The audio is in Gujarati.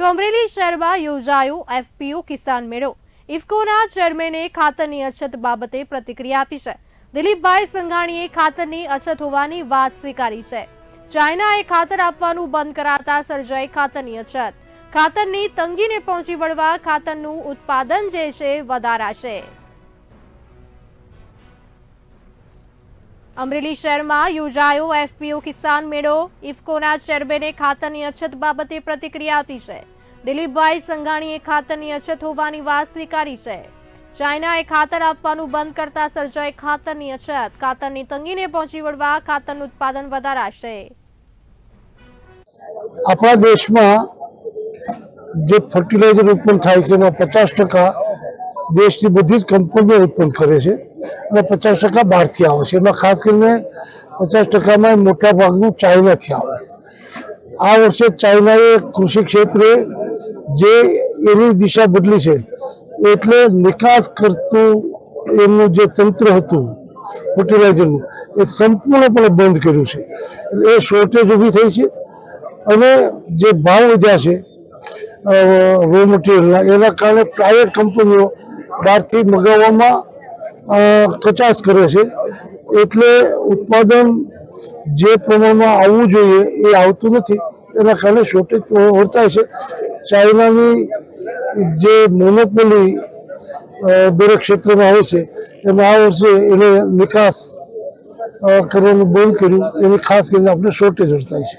તો અમરેલી શહેરમાં યોજાયો એફપીઓ કિસાન મેળો. ઇફકોના ચેરમેને ખાતરની અછત બાબતે પ્રતિક્રિયા આપી છે. દિલીપભાઈ સંઘાણીએ ખાતરની અછત હોવાની વાત સ્વીકારી છે. ચાઇનાએ ખાતર આપવાનું બંધ કરાતા સર્જાઈ ખાતરની અછત. ખાતરની તંગીને પહોંચી વળવા ખાતરનું ઉત્પાદન જે છે, વધારાશે. અમરેલી શહેરમાં યોજાયો એફપીઓ કિસાન મેળો. ઇફકોના ચેરમેને ખાતરની અછત બાબતે પ્રતિક્રિયા આપી છે. દિલીપભાઈ સંઘાણીએ ખાતરની અછત હોવાની વાત સ્વીકારી છે. ચાઇનાએ ખાતર આપવાનું બંધ કરતા સર્જાઈ ખાતરની અછત. ખાતરની તંગીને પહોંચી વળવા ખાતરનું ઉત્પાદન વધારાશે. આપણા દેશમાં જે ફર્ટિલાઇઝર ઉત્પન્ન થાય છે એમાં પચાસ ટકા દેશની બધી જ કંપનીઓ ઉત્પન્ન કરે છે. અને પચાસ ટકા બહારથી આવે છે. એમાં ખાસ કરીને પચાસ ટકામાં મોટા ભાગનું ચાઇનાથી આવે છે. આ વર્ષે ચાઇનાએ કૃષિ ક્ષેત્રે જે એની દિશા બદલી છે, એટલે નિકાસ કરતું એમનું જે તંત્ર હતું ફર્ટિલાઇઝરનું એ સંપૂર્ણપણે બંધ કર્યું છે. એ શોર્ટેજ ઊભી થઈ છે અને જે ભાવ વધ્યા છે રો મટીરિયલના એના કારણે પ્રાઇવેટ કંપનીઓ બહારથી મગાવવામાં કચાશ કરે છે. એટલે ઉત્પાદન જે પ્રમાણમાં આવવું જોઈએ એ આવતું નથી. એના કારણે શોર્ટેજ વર્તાય છે. ચાઇનાની જે મોનોપોલી દરેક ક્ષેત્રમાં આવે છે, એમાં આ વર્ષે એને નિકાસ કરવાનું બંધ કર્યું. એની ખાસ કરીને આપણે શોર્ટેજ વર્તાય છે.